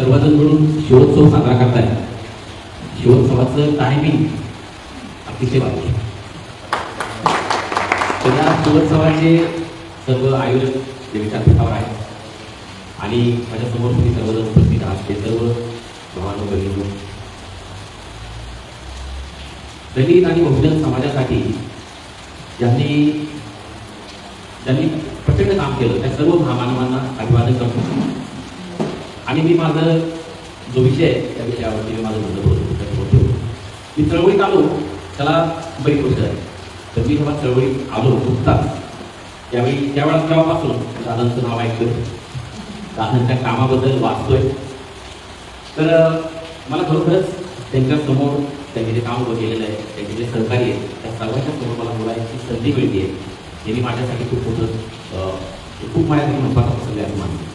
सर्वजण म्हणून शिवोत्सव साजरा करताय शिवोत्सवाचं टायमिंग अतिशय वाटते आहे. तर या शिवोत्सवाचे सर्व आयोजक देवीच्या पीठावर आहे आणि माझ्यासमोर तुम्ही सर्वजण उपस्थित आहात. ते सर्व भावानो बहिणी दलित आणि बहुजन समाजासाठी ज्यांनी ज्यांनी प्रचंड काम केलं त्या सर्व महामानवांना अभिवादन करतो. आणि मी माझं जो विषय आहे त्या विषयावरती मी माझं बोलत बोलतो बोलतो. मी चळवळीत आलो त्याला बरीच गोष्ट आहे तर मी जेव्हा चळवळीत आलो नुकताच त्यावेळी त्यावेळेस तेव्हापासून दादांचं नाव ऐकतोय. दादांच्या कामाबद्दल वाचतोय. तर मला खरोखरच त्यांच्यासमोर त्यांनी जे काम उभं केलेलं आहे त्यांचे जे सहकार्य आहे त्या सर्वांच्या समोर मला बोलायची संधी मिळते. आहे त्यांनी माझ्यासाठी खूप मोठं खूप माझ्यासाठी महत्त्वाचा प्रसंग आहे असं मानतो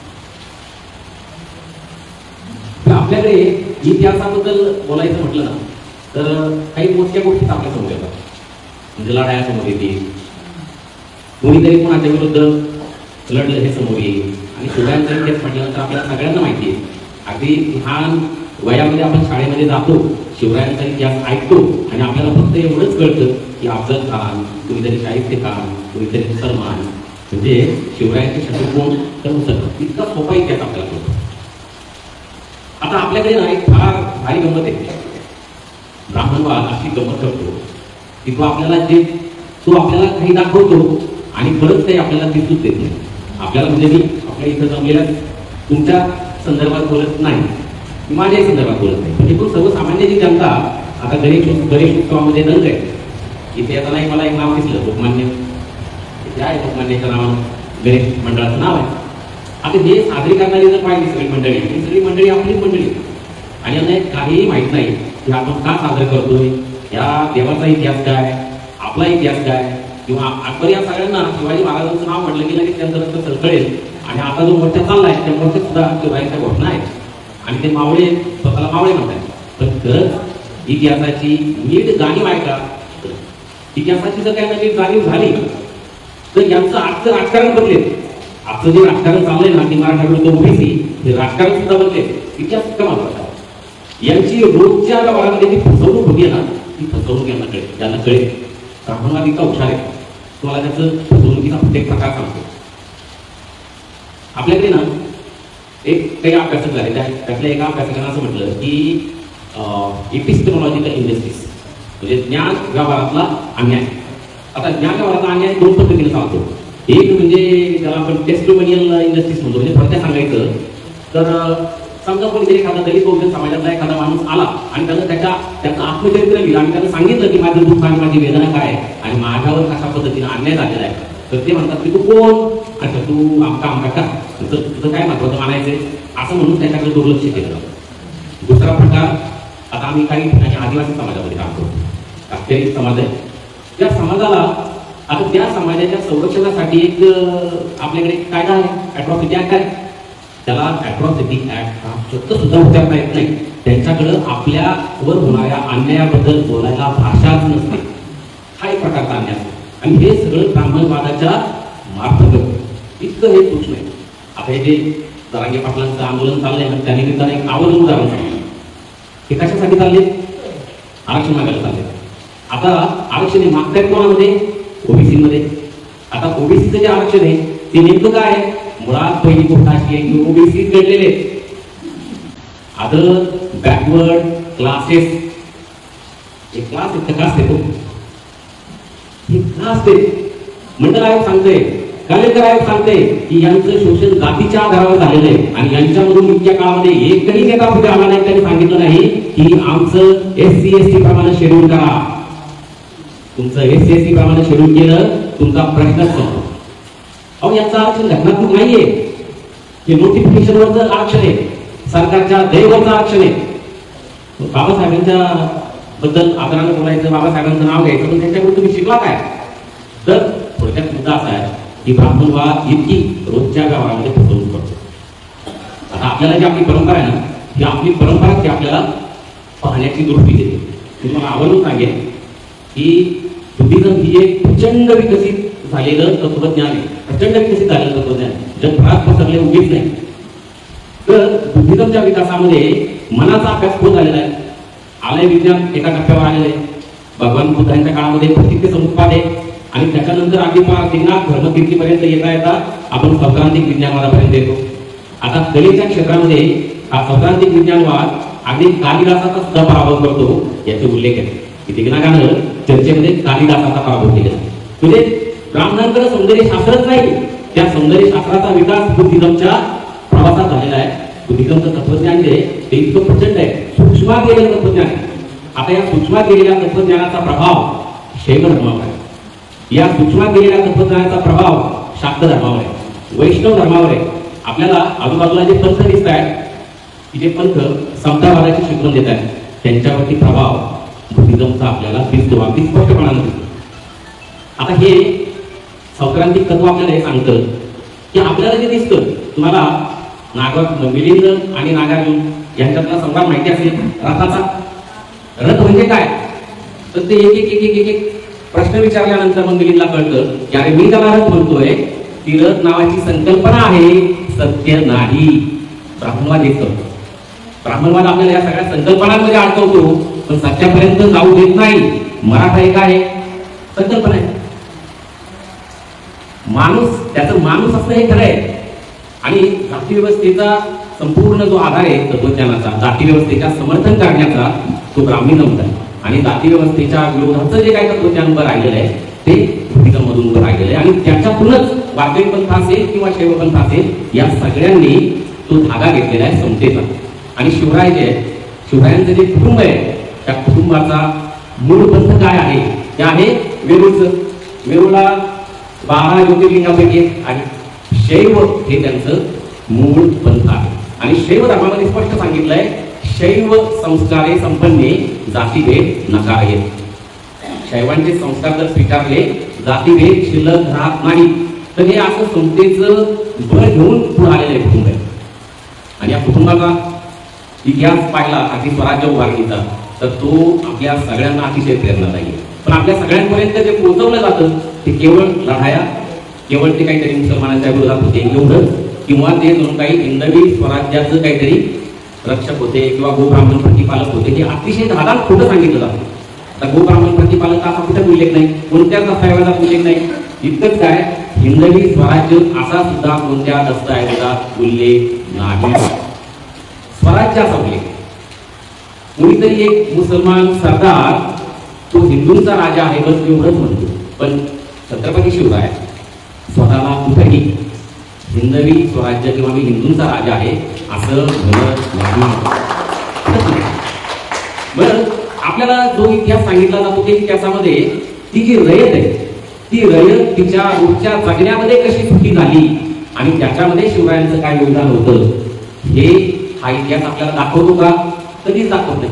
तर आपल्याकडे इतिहासाबद्दल बोलायचं म्हटलं ना तर काही मोजक्या गोष्टी आपल्यासमोर येतात. म्हणजे लढाया समोर येतील. कोणीतरी कोणाच्या विरुद्ध लढलं हे समोर येईल. आणि शिवरायांचा इतिहास म्हटल्यानंतर आपल्याला सगळ्यांना माहिती आहे. अगदी लहान वयामध्ये आपण शाळेमध्ये जातो शिवरायांचा इतिहास ऐकतो आणि आपल्याला फक्त एवढंच कळतं की अफजल खान कुणीतरी साहित्य खान कुणीतरी मुसलमान म्हणजे शिवरायांचे शत्रू कोण? तर मुसलमान. इतका सोपा इतिहास आपल्याला कळतो. आता आपल्याकडे ना एक फार भारी गंमत आहे. ब्राह्मणवाद अशी गंमत करतो की तो आपल्याला जे तो आपल्याला काही दाखवतो आणि परत काही आपल्याला दिसूच देत नाही. आपल्याला म्हणजे मी आपल्या इथं जमलेल्या तुमच्या संदर्भात बोलत नाही. माझ्याही संदर्भात बोलत नाही. म्हणजे पण सर्वसामान्य जी जनता आता गणेश गणेश उत्सवामध्ये रंग आहे. इथे आता नाही मला एक नाव दिसलं लोकमान्य. इथे आहे लोकमान्याच्या नावानं गणेश मंडळाचं नाव आहे. आता हे साजरी करणारी जर पाहिजे सगळी मंडळी ही सगळी मंडळी आपली मंडळी. आणि यांना एक काहीही माहीत नाही की आपण का साजरं करतोय या देवाचा इतिहास काय आपला इतिहास काय किंवा आपण या सगळ्यांना शिवाजी महाराजांचं नाव म्हटलं की लगेच त्यांचं रक्त सळसळेल आणि आता जो मोठ्या चालला आहे त्या मोठ्या सुद्धा शिवरायांच्या घटना आहेत. आणि ते मावळे स्वतःला मावळे म्हणतात पण खरंच इतिहासाची नीट जाणीव आहे का? इतिहासाची जर काय नीट जाणीव झाली तर यांचं आजचं राजकारण बदलेल. आपलं जे राजकारण चाललंय ना की मराठा विरुद्ध ओबीसी हे राजकारण सुद्धा बदलेल इतिहास सुद्धा महत्त्वाचा यांची रोजच्या भागामध्ये जी फसवणूक होती ना ती फसवणूक यांना कळेल. त्यांना कळेल. ब्राह्मणवाद इतका हुशार आहे? तुम्हाला त्याचं फसवणुकीचा प्रत्येक प्रकार सांगतो. आपल्याकडे ना एक काही अभ्यासक झाले. त्या त्यातल्या एका अभ्यासकांना असं म्हटलं की एपिस्टेमॉलॉजिकल इंडस्ट्रीज म्हणजे ज्ञान व्यवहारातला अन्याय. आता ज्ञान व्यवहारातला अन्याय दोन पद्धतीने सांगतो. एक म्हणजे ज्याला आपण टेस्टोमोनियल इंडस्ट्रीज म्हणतो म्हणजे थोडक्यात सांगायचं तर समजा समजा कोणीतरी एखादा दलित बहुजन समाजातला एखादा माणूस आला आणि त्यानं त्याच्या त्याचं आत्मचरित्र लिहिलं आणि त्यानं सांगितलं की माझं दुःख आणि माझी वेदना काय आहे आणि माझ्यावर कशा पद्धतीने अन्याय झालेला आहे तर ते म्हणतात की तू कोण? अच्छा तू आमका आमका का तुझं तुझं काय महत्वाचं मानायचंय असं म्हणून त्याच्याकडे दुर्लक्ष केलं. दुसरा प्रकार आता आम्ही काही ठिकाणी आदिवासी समाजामध्ये काम करतो. अखेरी समाज आहे. त्या समाजाला आता त्या समाजाच्या संरक्षणासाठी एक आपल्याकडे एक कायदा आहे अॅट्रॉसिटी ऍक्ट आहे. त्याला अॅट्रॉसिटी ऍक्ट हा शब्द सुद्धा उच्चारता येत नाही. त्यांच्याकडं आपल्यावर होणाऱ्या अन्यायाबद्दल बोलायला भाषाच नसते. हा एक प्रकारचा अन्याय आणि हे सगळं ब्राह्मणवादाच्या मार्फत इतकं हे सूक्ष्म आहे. आता हे जे जरांगे पाटलांचं आंदोलन चाललंय ना त्या निमित्तानं एक आवर्जून उदाहरण सांगितलं. हे कशासाठी चालले? आरक्षण मागायला चालले. आता आरक्षण हे मागतायत कोणामध्ये? ओबीसी मध्ये आता ओबीसीचं जे आरक्षण आहे ते नेमकं काय आहे? मुळात पहिली गोष्ट अशी आहे की ओबीसी घडलेले अदर बॅकवर्ड क्लासेस हे क्लास एक कास्ट येतो हे. क्लास ते मंडळ आयोग सांगते कलेक्टर आयोग सांगते की यांचं शोषण जातीच्या आधारावर झालेलं आहे आणि यांच्यामधून इतक्या काळामध्ये एकही नेता पुढे आला नाही त्यांनी सांगितलं नाही की आमचं एस सी एस टी प्रमाणे शेड्यूल करा. तुमचं एस सी एस सी प्रमाणे शेड्यूल केलं तुमचा प्रश्नच संपतो अहो याचा आरक्षण घटनात्मक नाहीये. हे नोटिफिकेशनवरचं आरक्षण आहे. सरकारच्या दैवचं आरक्षण आहे. बाबासाहेबांच्या बद्दल आदरानं बोलायचं बाबासाहेबांचं नाव घ्यायचं पण त्यांच्याकडून तुम्ही शिकला काय? तर थोडक्यात मुद्दा असा आहे की ब्राह्मणवाद इतकी रोजच्या व्यवहारामध्ये फसवणूक करतो. आता आपल्याला जी आपली परंपरा आहे ना ती आपली परंपरा ती आपल्याला पाहण्याची दृष्टी देते. मी तुम्हाला आवडून सांगेन की बुद्धिझम ही एक प्रचंड विकसित झालेलं तत्वज्ञान आहे. प्रचंड विकसित झालेलं तत्वज्ञान जगभरात पसरले उगीच नाही. तर बुद्धिझमच्या विकासामध्ये मनाचा अभ्यास होत आलेला आहे? आलय विज्ञान एका टप्प्यावर आलेलं आहे. भगवान बुद्धांच्या काळामध्ये प्रसिद्ध समुपात आहे. आणि त्याच्यानंतर आम्ही फार धर्मकीर्तीपर्यंत येता येता आपण सौक्रांतिक विज्ञानवादापर्यंत येतो. आता कलेच्या क्षेत्रामध्ये हा सौक्रांतिक विज्ञानवाद अगदी कालिदासाचा सुद्धा पराभव करतो याचे उल्लेख आहे. इथे गाणं चर्चेमध्ये कालिदासाचा पराभव केला. म्हणजे ब्राह्मणांकडे सौंदर्य शास्त्रच नाही त्या सौंदर्य शास्त्राचा विकास बुद्धिजमच्या प्रवासात झालेला आहे. बुद्धिजमचं तत्वज्ञान जे आहे, ते इतकं प्रचंड आहे. सूक्ष्मा गेलेलं तत्वज्ञान आता या सूक्ष्मा गेलेल्या तत्वज्ञानाचा प्रभाव शैव धर्मावर आहे. या सूक्ष्मा गेलेल्या तत्वज्ञानाचा प्रभाव शाक्त धर्मावर आहे. वैष्णव धर्मावर आहे. आपल्याला आजूबाजूला जे पंथ दिसत आहेत की जे पंथ समतावादाची शिकवण देत आहेत त्यांच्यावरती प्रभाव बुद्धिझमचा आपल्याला दिसतो अगदी स्पष्टपणाने दिसतो आता हे संक्रांतिक तत्व आपल्याला हे सांगतं की आपल्याला जे दिसतं तुम्हाला नागर मिलिंद आणि नागार्जुन यांच्यातला संग्राम माहिती असेल रथाचा. रथ म्हणजे काय? तर ते एक एक एक एक एक एक प्रश्न विचारल्यानंतर मग मिलिंदला कळतं की अरे मी त्याला रथ म्हणतोय ती रथ नावाची संकल्पना आहे सत्य नाही. ब्राह्मणवाद येतं ब्राह्मणवाद आपल्याला या सगळ्या संकल्पनांमध्ये अडकवतो. पण सत्यापर्यंत जाऊ देत नाही. मराठा एक आहे. संकल्पना आहे. माणूस त्याचं माणूस असणं हे खरं आहे. आणि जाती व्यवस्थेचा संपूर्ण जो आधार आहे तत्वज्ञानाचा जाती व्यवस्थेच्या समर्थन करण्याचा तो ब्राह्मण आहे. आणि जाती व्यवस्थेच्या विरोधाचं जे काही तत्वज्ञान उभं राहिलेलं आहे ते बुद्धिझम मधून उभं राहिलेलं आहे. आणि त्याच्यातूनच वारकरी पंथ असेल किंवा शैव पंथ असेल या सगळ्यांनी तो धागा घेतलेला आहे समतेचा. आणि शिवराय जे आहे शिवरायांचं जे कुटुंब आहे त्या कुटुंबाचा मूळ पंथ काय आहे? ते आहे वेरूळचं वेरूळला बारा ज्योतिर्लिंगापैकी एक आणि शैव हे त्यांचं मूळ पंथ आहे. आणि शैव धर्मामध्ये स्पष्ट सांगितलंय शैव संस्कारे संपन्ने जातीभेद नकार आहेत शैवांचे संस्कार जर स्वीकारले जातीभेद शिल्लक राहत नाही. तर हे असं समतेचं बळ घेऊन पुढे आलेलं आहे कुटुंब. आहे आणि या कुटुंबाचा इतिहास पाहिला अगदी स्वराज्य उभारणीचा. तर तो आपल्या सगळ्यांना अतिशय प्रेरणादायी आहे पण आपल्या सगळ्यांपर्यंत जे पोहोचवलं जातं ते केवळ लढाया केवळ ते काहीतरी मुसलमानांच्या विरोधात होते एवढंच किंवा ते जणू काही हिंदवी स्वराज्याचं काहीतरी रक्षक होते किंवा गोब्राह्मण प्रतिपालक होते हे अतिशय धादान खोटं सांगितलं जातं. आता गोब्राह्मण प्रतिपालक असा कुठेच उल्लेख नाही कोणत्याच दस्तऐवजात उल्लेख नाही. इतकंच काय हिंदवी स्वराज्य असा सुद्धा कोणत्या दस्तऐवजात उल्लेख नाही. स्वराज्याचा उल्लेख. कोणीतरी एक मुसलमान सरदार तो हिंदूंचा राजा आहे बस एवढंच म्हणतो. पण छत्रपती शिवराय स्वतःला कुठेही हिंदवी स्वराज्य किंवा मी हिंदूंचा राजा आहे असं म्हणत बरं आपल्याला जो इतिहास सांगितला जातो त्या इतिहासामध्ये ती जी रयत आहे ती रयत तिच्या रोजच्या जगण्यामध्ये कशी सुखी झाली आणि त्याच्यामध्ये शिवरायांचं काय योगदान होतं हे हा इतिहास आपल्याला दाखवतो का? कधीच दाखवत नाही.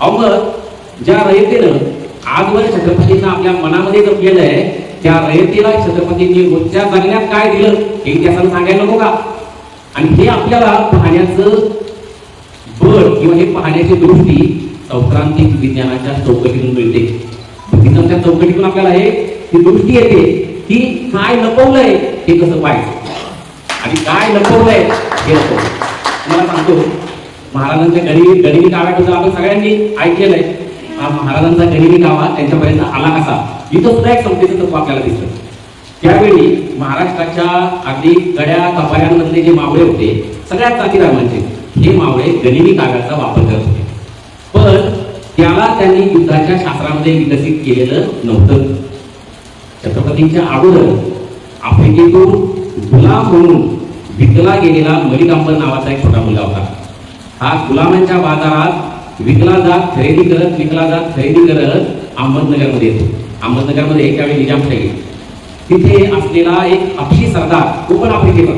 अहो मग ज्या रयतेनं आजवर छत्रपतींना आपल्या मनामध्ये जपलेलं आहे त्या रयतेला छत्रपतींनी रोजच्या जगण्यात काय दिलं हे इतिहासाला सांगायला नको का? आणि हे आपल्याला पाहण्याचं बळ किंवा हे पाहण्याची दृष्टी संक्रांतिक विज्ञानाच्या चौकटीतून मिळते. बुद्धिझमच्या चौकटीतून आपल्याला हे ही दृष्टी येते की काय लपवलंय हे कसं पाहायचं. आणि काय लपवलंय हे लपवलं मला सांगतो महाराजांच्या गरिबी गरिबी काव्याबद्दल आपण सगळ्यांनी ऐकलेलं आहे. हा महाराजांचा गरिबी कावा त्यांच्यापर्यंत आला कसा? इथं सुद्धा एक समतेचं तत्व आपल्याला दिसतं. त्यावेळी महाराष्ट्राच्या अगदी गड्या कपाऱ्यांमधले जे मावळे होते सगळ्यात जाती रामांचे हे मावळे गनिमी काव्याचा वापर करत होते. पण त्याला त्यांनी युद्धाच्या शास्त्रामध्ये विकसित केलेलं नव्हतं. छत्रपतींच्या अगोदर आफ्रिकेतून गुलाम म्हणून विकला गेलेला मलिकांबर नावाचा एक छोटा मुलगा होता. आज गुलामांच्या बाजारात विकला जात खरेदी करत विकला जात खरेदी करत अहमदनगरमध्ये येतो. अहमदनगरमध्ये त्यावेळी निजामशाही तिथे असलेला एक हापशी सरदार तो पण आफ्रिकेचा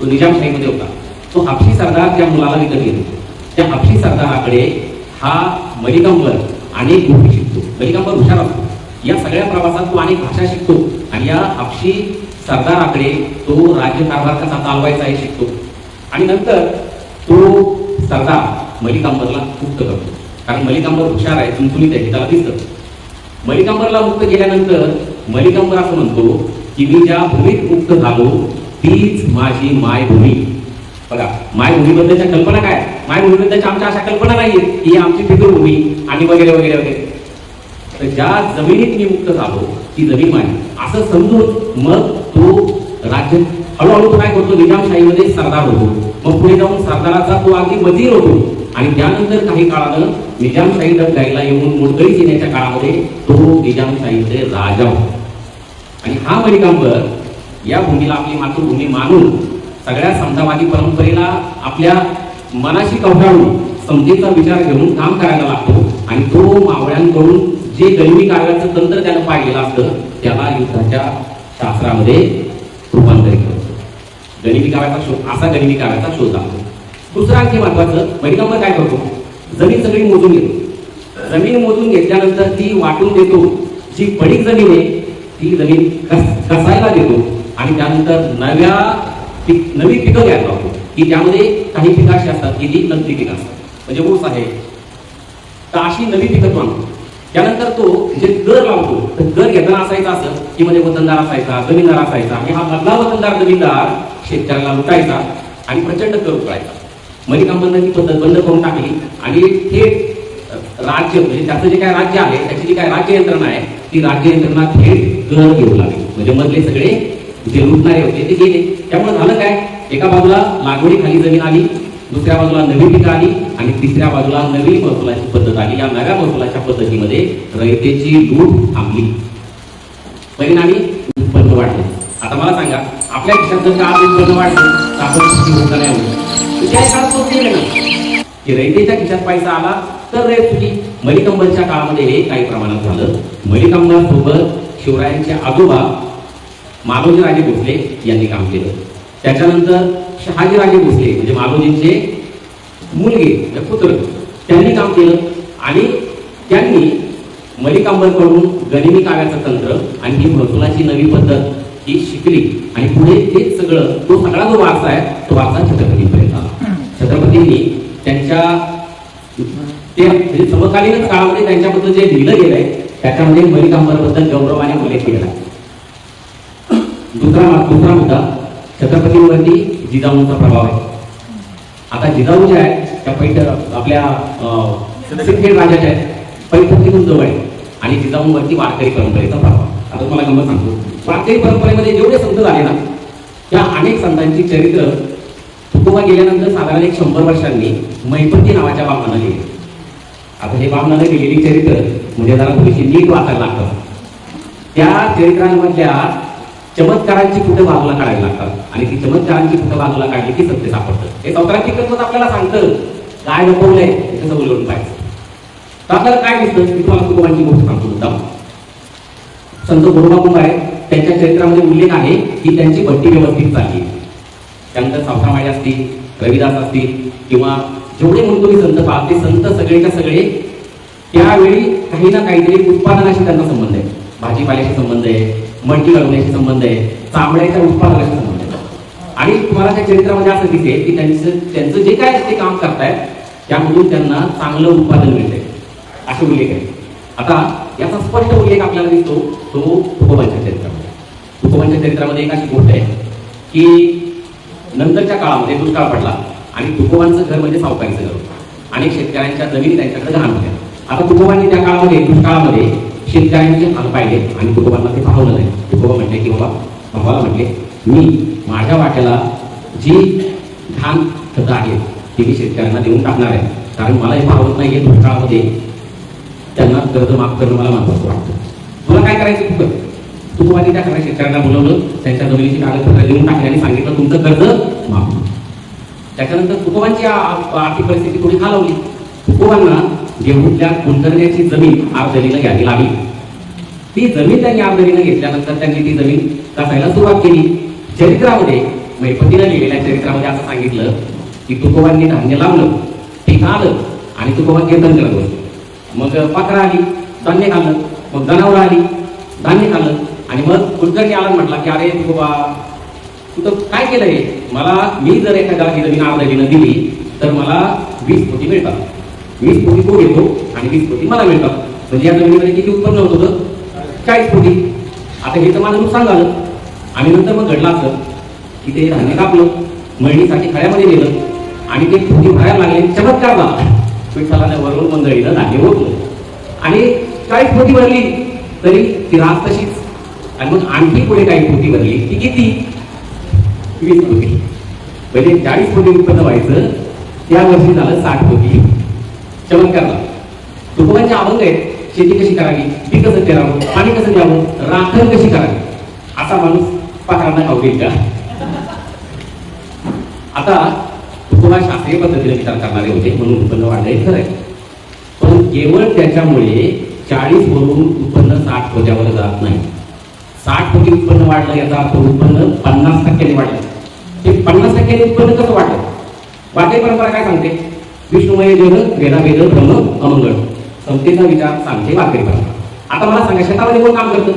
तो निजामशाहीमध्ये होता. तो हापशी सरदार त्या मुलाला विकत घेतो. त्या हापशी सरदाराकडे हा मलिकांबर अनेक गोष्टी शिकतो. मलिकांबर हुशार असतो. या सगळ्या प्रवासात तो अनेक भाषा शिकतो आणि या हापशी सरदाराकडे तो राज्यकारभार कसा चालवायचा हे शिकतो. आणि नंतर तो सरदार मलिकांबरला मुक्त करतो कारण मलिकांबर हुशार आहे चुनचुनीत आहे त्याला दिसतं. मलिकांबरला मुक्त केल्यानंतर मलिकांबर असं म्हणतो की मी ज्या भूमीत मुक्त झालो तीच माझी मायभूमी. बघा मायभूमीबद्दलच्या कल्पना काय? मायभूमीबद्दलच्या आमच्या अशा कल्पना नाही ही आमची पितृभूमी आणि वगैरे वगैरे वगैरे. तर ज्या जमिनीत मी मुक्त झालो ती जमीन माझी. असं समजून मग तो राज्य हळूहळू काय करतो? निजामशाहीमध्ये सरदार होतो. मग पुढे जाऊन सरदाराचा तो अगदी वजीर होतो. आणि त्यानंतर काही काळानं निजामशाही गायला येऊन मुडगळीत येण्याच्या काळामध्ये तो निजामशाहीचे राजा होतो. आणि हा मणिकांबर या भूमीला आपली मातृभूमी मानून सगळ्या समतावादी परंपरेला आपल्या मनाशी कवटाळून समजेचा विचार घेऊन काम करायला लागतो. आणि तो मावळ्यांकडून जे गनिमी कार्याचं तंत्र त्यानं पाहिलेलं असतं त्याला युद्धाच्या शास्त्रामध्ये रूपांतरित करतो. गणिती काव्याचा शोध असा गणिती काव्याचा शोध लागतो दुसरं आणखी महत्वाचं मणिकांबर काय करतो? जमीन सगळी मोजून घेतो. जमीन मोजून घेतल्यानंतर ती वाटून देतो. जी पडीक जमीन आहे ती जमीन कस कसायला देतो. आणि त्यानंतर नव्या पीक नवी पिकं घ्यायला लागतो की त्यामध्ये काही पिकं अशी असतात की ती नगदी पिकं असतात. म्हणजे ऊस आहे. तर अशी नवी पिकं तो आणतो त्यानंतर तो जे कर लावतो तर कर घेताना असायचा असं की म्हणजे वतनदार असायचा जमीनदार असायचा. आणि हा मधला वतनदार जमीनदार शेतकऱ्याला लुटायचा आणि प्रचंड कर उकळायचा मलिकांबंधन ही पद्धत बंद करून टाकली आणि थेट राज्य म्हणजे त्याचं जे काय राज्य आहे त्याची जी काय राज्य यंत्रणा आहे ती राज्य यंत्रणा थेट कर घेऊ लागली. म्हणजे मधले सगळे जे लुटणारे होते ते गेले. त्यामुळे झालं काय? एका बाजूला लागवडीखाली जमीन आली दुसऱ्या बाजूला नवी पिकं आली आणि तिसऱ्या बाजूला नवी महसुलाची पद्धत आली. या नव्या महसुलाच्या पद्धतीमध्ये रयतेची लूट थांबली. परिणामी उत्पन्न वाढले. आता मला सांगा आपल्या शब्दाचा जर का आज तर आपण होता नाही होत त्या काळात तो केलं ना की रयतेच्या खिशात पैसा आला तर रयत तुझी. मलिकंबरच्या काळामध्ये हे काही प्रमाणात झालं. मलिकंबर सोबत शिवरायांचे आजोबा मालोजी राजे भोसले यांनी काम केलं. त्याच्यानंतर शहाजीराजे भोसले म्हणजे मालोजींचे मुलगे म्हणजे पुत्र त्यांनी काम केलं. आणि त्यांनी मलिकांबरकडून गनिमी काव्याचं तंत्र आणि ही महसुलाची नवी पद्धत ही शिकली आणि पुढे तेच सगळं तो सगळा जो वारसा आहे तो वारसा छत्रपतीपर्यंत आला. छत्रपतींनी त्यांच्या ते म्हणजे समकालीन काळामध्ये त्यांच्याबद्दल जे लिहिलं गेलंय त्याच्यामध्ये मलिकांबरबद्दल गौरवाने उल्लेख केला आहे. दुसरा दुसरा मुद्दा छत्रपतींवरती जिजाऊंचा प्रभाव आहे. आता जिजाऊ जे आहे त्या पैठ आपल्या सिंदखेड राजाच्या आहेत पैठणीतून जवळ आहे. आणि जिजाऊंवरती वारकरी परंपरेचा प्रभाव आता तुम्हाला गंमत सांगतो. वारकरी परंपरेमध्ये जेवढे संत झाले ना त्या अनेक संतांची चरित्र तुकोबा गेल्यानंतर साधारण एक शंभर वर्षांनी मैपती नावाच्या बामणानं लिहिले आता हे बामणानं लिहिलेली चरित्र म्हणजे जरा थोडीशी नीट वाचायला लागतं. त्या चरित्रांमधल्या चमत्कारांची कुठं बाजूला काढायला लागतात. आणि ती चमत्कारांची कुठं बाजूला काढली की सत्य सापडतं. हे सौत्रांची तत्वच आपल्याला सांगतं? काय लपवलंय? ते कसं उलगडून पाहिजे तर आपल्याला काय दिसतं? की तुम्हाला तुकोबांची गोष्ट सांगतो मुद्दा संत गोरोबा आहे. त्यांच्या चरित्रामध्ये उल्लेख आहे की त्यांची भट्टी व्यवस्थित चालली. त्यानंतर सावतामाळी असतील रविदास असतील किंवा जेवढे म्हणून तुम्ही संत पाहते संत सगळेच्या सगळे त्यावेळी काही ना काहीतरी उत्पादनाशी त्यांचा संबंध आहे. भाजीपाल्याशी संबंध आहे मडकी घालवण्याशी संबंध आहे चामड्याच्या उत्पादनाशी संबंध आहे. आणि तुम्हाला त्या चरित्रामध्ये असं दिसेल की त्यांचं त्यांचं जे काय ते काम करतायत त्यामधून त्यांना चांगलं उत्पादन मिळतंय. असे उल्लेख आहे. आता याचा स्पष्ट उल्लेख आपल्याला दिसतो तो तुकोबांच्या चरित्रामध्ये तुकोबांच्या चरित्रामध्ये एक अशी गोष्ट आहे की नंतरच्या काळामध्ये दुष्काळ पडला आणि तुकोबांचं घर म्हणजे सावकारीचं घर अनेक शेतकऱ्यांच्या जमिनी त्यांच्याकडे गहाण होत्या. आता तुकोबांनी त्या काळामध्ये दुष्काळामध्ये शेतकऱ्यांचे हाल पाहिले आणि तुकोबांना ते पाहवलं नाही. तुकोबा म्हटले की बाबा भावाला म्हटले मी माझ्या वाट्याला जी घाण खतं आहेत ती मी शेतकऱ्यांना देऊन टाकणार आहे. कारण मला हे पाहवत नाही दुष्काळामध्ये. त्यांना कर्ज माफ करणं मला महत्वाचं वाटतं. तुला काय करायचं तू कर त्या सगळ्या शेतकऱ्यांना बोलवलं त्यांच्या जमिनीची कागदपत्र देऊन टाकली आणि सांगितलं तुमचं कर्ज माफ. त्याच्यानंतर तुकोबांची आर्थिक परिस्थिती थोडी खालवली? तुकोबांना देहूतल्या कुलकर्ण्याची जमीन आबदलीनं घ्यावी लागली. ती जमीन त्यांनी आबदलीनं घेतल्यानंतर त्यांनी ती जमीन कसायला सुरुवात केली? चरित्रामध्ये मैपतीला लिहिलेल्या चरित्रामध्ये असं सांगितलं की तुकोबांनी धान्य लावलं पीक आलं आणि तुकोबा कीर्तन करत मग पाखरं आली धान्य खाल्लं मग जनावर आली धान्य खाल्लं आणि मग कुलकर्णी आला म्हटला की अरे बाबा तू तर काय केलंय? मला मी जर एखाद्या ही जमीन आर्धवीनं दिली तर मला वीस कोटी मिळतात. वीस कोटी तो घेतो आणि वीस कोटी मला मिळतात. म्हणजे या जमिनीमध्ये किती उत्पन्न होत होतं? चाळीस कोटी आता हे तर माझं नुकसान झालं. आणि नंतर मग घडलं असं की ते धान्य कापलं मळणीसाठी खळ्यामध्ये नेलं आणि ते पोती भरायला लागले. चमत्कार झाला. विठ्ठलाने वरून मंडळीनं धान्य ओतलं आणि चाळीस पोटी भरली तरी ती रास तशीच. आणि मग आणखी पुढे काही पोटी भरली ती किती? वीस पोटी. म्हणजे चाळीस कोटी उत्पन्न व्हायचं. त्या वर्षी झालं साठ कोटी चमत्कारला तुकोबांचे अभंग आहेत. शेती कशी करावी? पी कसं पेरावं? पाणी कसं द्यावं? राखण कशी करावी? असा माणूस पाखरांना खाऊ का? आता तुकोबा शास्त्रीय पद्धतीने विचार करणारे होते म्हणून उत्पन्न वाढलंय खरं आहे पण केवळ त्याच्यामुळे चाळीस वरून उत्पन्न साठ कोट्यावर जात नाही. साठ कोटी उत्पन्न वाढलं याचा अर्थ उत्पन्न पन्नास टक्क्याने वाढलं. ते पन्नास टक्क्याने उत्पन्न कसं वाढलं? वाटे परंपरा काय सांगते? विष्णुमय जग वेदाभेद ब्रह्म अमंगळ. समतेचा विचार सांगते वाकरी परंपरा. आता मला सांगा शेतामध्ये कोण काम करतं?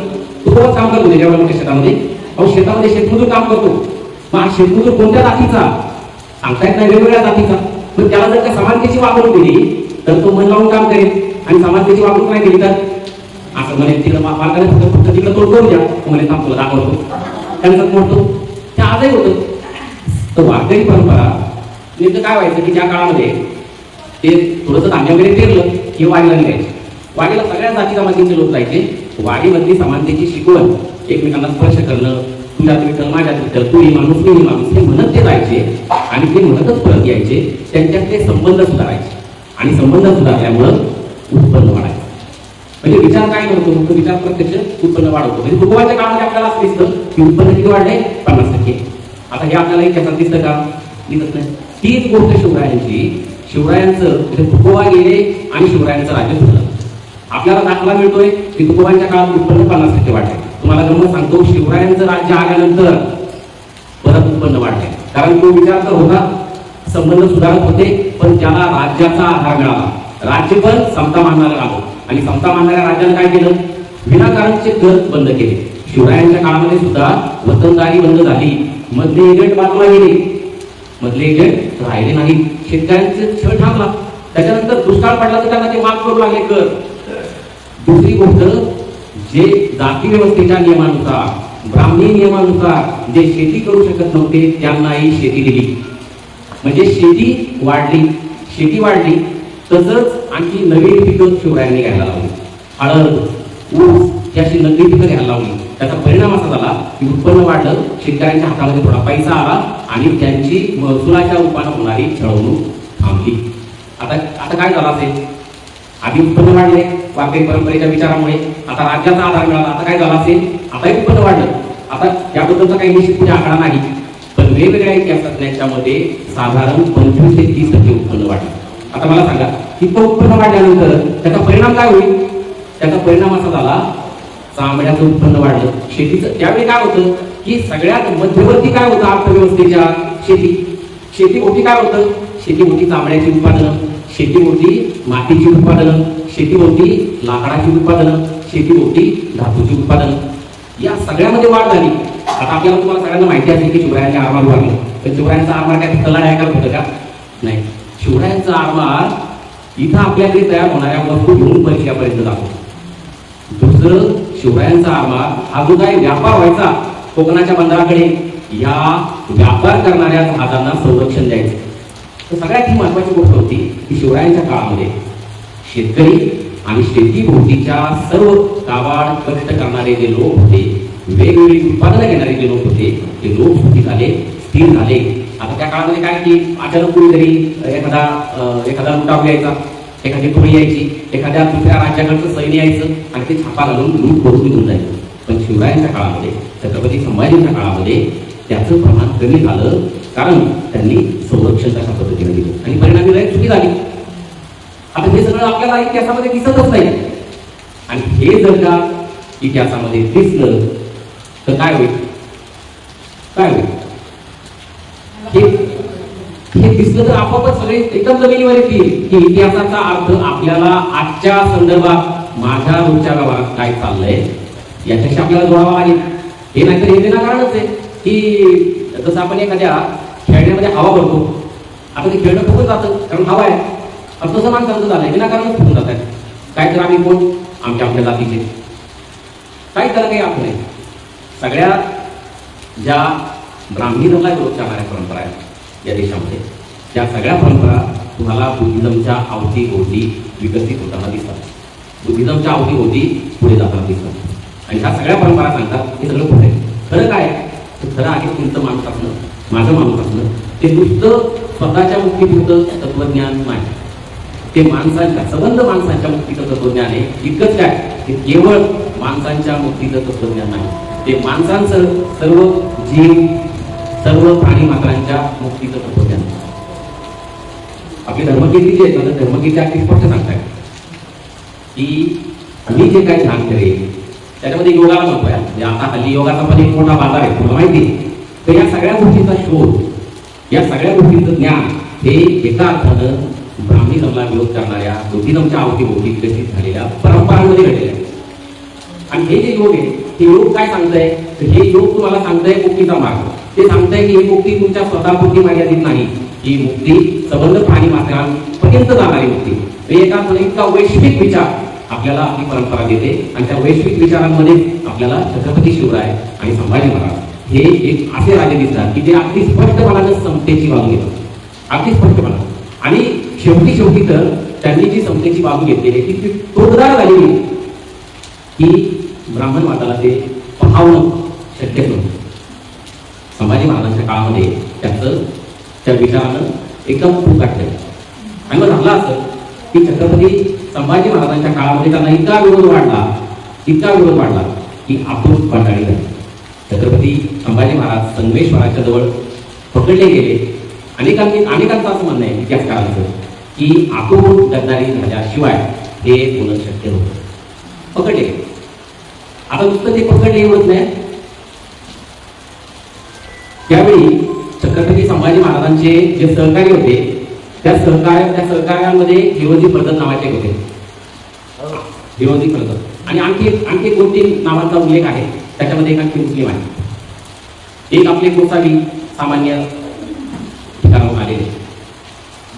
तू कोण काम करतो? त्याच्यावर मोठ्या शेतामध्ये. अहो शेतामध्ये शेतमजूर काम करतो. मग हा शेतमजूर कोणत्या जातीचा? सांगता येत नाही वेगवेगळ्या जातीचा. पण त्याला जर का समानतेची वागणूक दिली तर तो मन लावून काम करेल. आणि समानतेची वागणूक नाही दिली तर? असं म्हणे तिला मा- मालकाने फक्त फक्त तिकडं तोड करून द्या. म्हणे थांब तुला दाखवतो. त्यांचं म्हणतो ते आजही होतं. तर वारकरी परंपरा नेमकं काय व्हायचं की ज्या काळामध्ये ते थोडंसं धान्य वगैरे पेरलं की वाडीला निघायचे. वाडीला सगळ्या जाती जमातींचे लोक जायचे. वाडीमधली समानतेची शिकवण एकमेकांना स्पर्श करणं तुझ्यात विठ्ठल माझ्या विठ्ठल तू ही माणूस मी माणूस हे म्हणत ते जायचे आणि ते म्हणतच परत यायचे त्यांच्यातले संबंध सुधारायचे. आणि संबंध सुधारल्यामुळं उत्पन्न वाढायचं. म्हणजे विचार काय करतो? तो विचार प्रत्यक्ष उत्पन्न वाढवतो. म्हणजे कुटुंबाच्या काळामध्ये आपल्याला असं दिसतं की उत्पन्न किती वाढले? पन्नास टक्के. आता हे आपल्याला इतिहासात दिसतं का? दिसत नाही. तीच गोष्ट शिवरायांची. शिवरायांचं म्हणजे तुकोबा गेले आणि शिवरायांचं राज्य सुटलं आपल्याला दाखला मिळतोय की तुकोबांच्या काळात उत्पन्न पन्नास टक्के वाढले. तुम्हाला गमत सांगतो शिवरायांचं राज्य आल्यानंतर परत उत्पन्न वाढले. कारण तो विचार तर होता संबंध सुधारत होते पण त्याला राज्याचा आधार मिळाला. राज्य पण समता मानणारा लागलो आणि समता मानणाऱ्या राज्यानं काय केलं? विनाकारणचे कर बंद केले. शिवरायांच्या काळामध्ये सुद्धा वतनदारी बंद झाली. मधले एजंट बाजूला गेले. मधले एजंट राहिले नाही शेतकऱ्यांचे छळ थांबला. त्याच्यानंतर दुष्काळ पडला तर त्यांना ते माफ करू लागले कर दुसरी गोष्ट जे जाती व्यवस्थेच्या नियमानुसार ब्राह्मणी नियमानुसार जे शेती करू शकत नव्हते त्यांनाही शेती दिली. म्हणजे शेती वाढली शेती वाढली तसंच आणखी नवीन पिकं शिवरायांनी घ्यायला लावली. हळद ऊस ही अशी नवीन पिकं घ्यायला लावली. त्याचा परिणाम असा झाला की उत्पन्न वाढलं शेतकऱ्यांच्या हातामध्ये थोडा पैसा आला आणि त्यांची महसुलाच्या रूपानं होणारी छळवणूक थांबली. आता आता काय झालं असेल? आधी उत्पन्न वाढले वारकरी परंपरेच्या विचारामुळे आता राज्याचा आधार मिळाला. आता काय झालं असेल? आताही उत्पन्न वाढलं. आता याबद्दलचा काही निश्चित कुठे आकडा नाही. पण वेगवेगळ्या इतिहासातल्या साधारण पंचवीस ते तीस टक्के उत्पन्न वाढलं. आता मला सांगा इतकं उत्पन्न वाढल्यानंतर त्याचा परिणाम काय होईल? त्याचा परिणाम असा झाला चांबड्याचं उत्पन्न वाढलं. शेतीचं त्यावेळी काय होतं की सगळ्यात मध्यवर्ती काय होतं अर्थव्यवस्थेच्या? शेती. शेती होती काय होतं? शेती होती चांबड्याची उत्पादनं. शेती होती मातीची उत्पादनं शेती होती लाकडाची उत्पादनं शेती होती धातूची उत्पादनं. या सगळ्यामध्ये वाढ झाली. आता आपल्याला तुम्हाला सगळ्यांना माहिती असेल की शिवरायांचे आरमार वाढले. पण शिवरायांचा आरमार काय फक्त लढाया होतं का? नाही. शिवरायांचा आरमार इथं आपल्याकडे तयार होणाऱ्या वस्तू घेऊन पैशापर्यंत जातो. दुसरं शिवरायांचा आरमार हा जो काही व्यापार व्हायचा कोकणाच्या बंदराकडे या व्यापार करणाऱ्या हातांना संरक्षण द्यायचं. तर सगळ्यात ही महत्वाची गोष्ट होती की शिवरायांच्या काळामध्ये शेतकरी आणि शेतीभोवतीच्या सर्व काबाड कष्ट करणारे जे लोक होते वेगवेगळी उत्पादनं घेणारे जे लोक होते ते लोक सुखी झाले स्थिर झाले. आता त्या काळामध्ये काय की अचानक कुणीतरी एखादा एखादा लुटाव यायचा एखादी टोळी यायची एखाद्या दुसऱ्या राज्याकडचं सैन्य यायचं आणि ते छापा घालून लूट करून घेऊन जायचं. पण शिवरायांच्या काळामध्ये छत्रपती संभाजींच्या काळामध्ये त्याचं प्रमाण कमी झालं कारण त्यांनी संरक्षण तशा पद्धतीने दिलं. आणि परिणामी लय चुकी झाली. आता हे सगळं आपल्याला इतिहासामध्ये दिसतच नाही. आणि हे जर का इतिहासामध्ये दिसलं तर काय होईल? काय होईल? हे हे दिसलं तर आपोआपच सगळे एकदम जमिनीवर येतील. की इतिहासाचा अर्थ आपल्याला आजच्या संदर्भात माझ्या रोजच्या गावात काय चाललंय याच्याशी आपल्याला जोडावा लागेल. हे नाहीतर हे विनाकारणच आहे. की जसं आपण एखाद्या खेळण्यामध्ये हवा करतो आता ते खेळणं फुकून जातं कारण हवा आहे. आणि तसं माणसांचं झालंय विनाकारणच फुकून जात आहे काय तर आम्ही कोण? आमच्या आमच्या जातीचे. काय त्याला काही आपण नाही सगळ्या ज्या ब्राह्मणी धर्माला विरोध करणाऱ्या परंपरा आहेत या देशामध्ये त्या सगळ्या परंपरा तुम्हाला बुद्धिझमच्या होती विकसित होताना दिसतात. बुद्धिझमच्या होती पुढे जाताना दिसतात. आणि ह्या सगळ्या परंपरा सांगतात हे सगळं पुढे. खरं काय? खरं आहे तुमचं माणूस असणं माझं माणूस असणं ते नुसतं स्वतःच्या मुक्तीपुरतं तत्वज्ञान नाही. ते माणसांच्या सबंध माणसांच्या मुक्तीचं तत्वज्ञान आहे. इतकंच काय? ते केवळ माणसांच्या मुक्तीचं तत्वज्ञान नाही. ते माणसांचं सर्व जीव सर्व प्राणी मात्रांच्या मुक्तीचं तत्वज्ञान आपली धर्मकीर्ती जी आहे ना तर धर्मकीर्ती अगदी स्पष्ट सांगताय. की मी जे काही ध्यान करेल त्याच्यामध्ये योगाला महत्त्व आहे. म्हणजे आता हल्ली योगाचा पण एक मोठा बाजार आहे तुम्हाला माहिती आहे. तर या सगळ्या गोष्टींचा शोध या सगळ्या गोष्टींचं ज्ञान हे एका अर्थानं ब्राह्मणिजमला विरोध करणाऱ्या बुद्धिजमच्या अवतीभोवती विकसित झालेल्या परंपरांमध्ये घडलेलं आहे आणि हे जे योग आहे हे योग काय सांगताय? तर हे योग तुम्हाला सांगताय मुक्तीचा मार्ग. ते सांगताय की ही मुक्ती तुमच्या स्वतःपुरती मर्यादित नाही. ही मुक्ती संबंध प्राणी मात्रांपर्यंत जाणारी मुक्ती. एका इतका वैश्विक विचार आपल्याला आपली परंपरा देते आणि त्या वैश्विक विचारांमध्ये आपल्याला छत्रपती शिवराय आणि संभाजी महाराज हे एक असे राजे दिसतात की जे अगदी स्पष्टपणानं समतेची बाजू घेतात. अगदी स्पष्टपणा आणि शेवटी शेवटी तर त्यांनी जी समतेची बाजू घेतलेली आहे ती तोडदार झालेली की ब्राह्मणवादाला ते पाहावणं शक्यच नव्हतं. संभाजी महाराजांच्या काळामध्ये त्याचं त्या विचारानं एकदम खूप गाठलं आणि मग झालं असं की छत्रपती संभाजी महाराजांच्या काळामध्ये त्यांना इतका विरोध वाढला इतका विरोध वाढला की आपण बंडाळी झाली छत्रपती संभाजी महाराज संगमेश्वराच्या जवळ पकडले गेले. अनेकांनी अनेकांचं असं म्हणणं आहे इतिहासकारांचं की आपण गद्दारी झाल्याशिवाय हे होणं शक्य होतं पकडले आता नुसतं ते पकडले होत नाही. त्यावेळी छत्रपती संभाजी महाराजांचे जे सहकारी होते त्या सहकार्य त्या सहकार्यांमध्ये हिरोजी प्रदत नावाचे होते. हिरोजी प्रदत आणि आणखी आणखी दोन तीन नावांचा उल्लेख आहे. त्याच्यामध्ये एका आणखी मुस्लिम आहे. एक आपले गोसावी सामान्य ठिकाणाहून आलेले.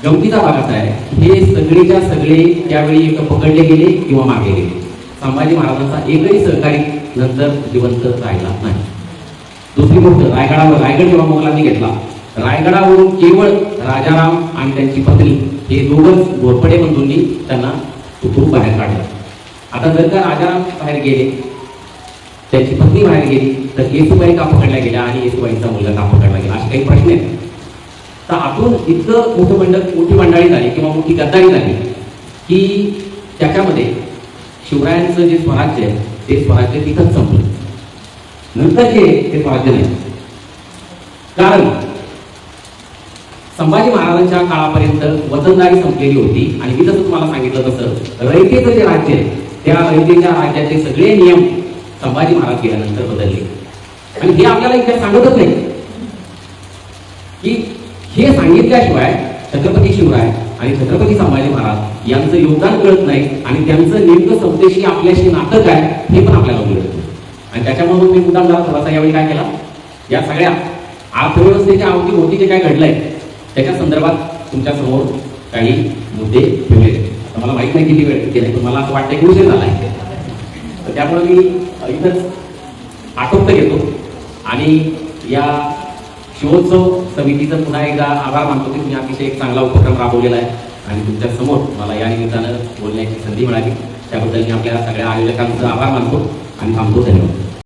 गमतीचा भाग असा आहे. हे सगळेच्या सगळे त्यावेळी एक पकडले गेले किंवा मागे गेले. संभाजी महाराजांचा एकही सहकारी नंतर जिवंत राहिला नाही. दुसरी गोष्ट रायगडावर रायगड जेव्हा मोगलांनी घेतला रायगडावरून केवळ राजाराम आणि त्यांची पत्नी हे दोघंच घोरपडे बंधूंनी त्यांना उतरून बाहेर काढलं. आता जर का राजाराम बाहेर गेले त्याची पत्नी बाहेर गेली तर येसुबाई का पकडल्या गेल्या आणि येसुबाईचा मुलगा का पकडला गेला? असे काही प्रश्न आहेत. तर आतून इतकं मोठं मंडळ मोठी मंडळी झाली किंवा मोठी गद्दारी झाली की त्याच्यामध्ये शिवरायांचं जे स्वराज्य आहे ते स्वराज्य तिथंच संपलं. नंतर जे ते स्वराज्य नाही कारण संभाजी महाराजांच्या काळापर्यंत वतनदारी संपलेली होती आणि मी जसं तुम्हाला सांगितलं तसं रयतेचं जे राज्य आहे त्या रयतेच्या राज्याचे सगळे नियम संभाजी महाराज गेल्यानंतर बदलले. आणि हे आपल्याला इथे सांगतच नाही. की हे सांगितल्याशिवाय छत्रपती शिवराय आणि छत्रपती संभाजी महाराज यांचं योगदान कळत नाही आणि त्यांचं नेमकं संस्थेशी आपल्याशी नातं काय हे पण आपल्याला कळत नाही. आणि त्याच्यामुळे मी मुद्दाम जरा थोडासा यावेळी काय केला? या सगळ्या अर्थव्यवस्थेच्या अवतीभोवती जे काय घडलंय त्याच्या संदर्भात तुमच्यासमोर काही मुद्दे ठेवले मला माहीत नाही किती वेळ केले तुम्हाला असं वाटतं की उशीर झाला आहे. तर त्यामुळे मी इथंच आटोपत घेतो आणि या शिवोत्सव समितीचं पुन्हा एकदा आभार मानतो की तुम्ही अतिशय एक चांगला उपक्रम राबवलेला आहे. आणि तुमच्यासमोर मला या निमित्तानं बोलण्याची संधी मिळाली. त्याबद्दल मी आपल्या सगळ्या आयोजकांचा आभार मानतो आणि थांबतो. धन्यवाद.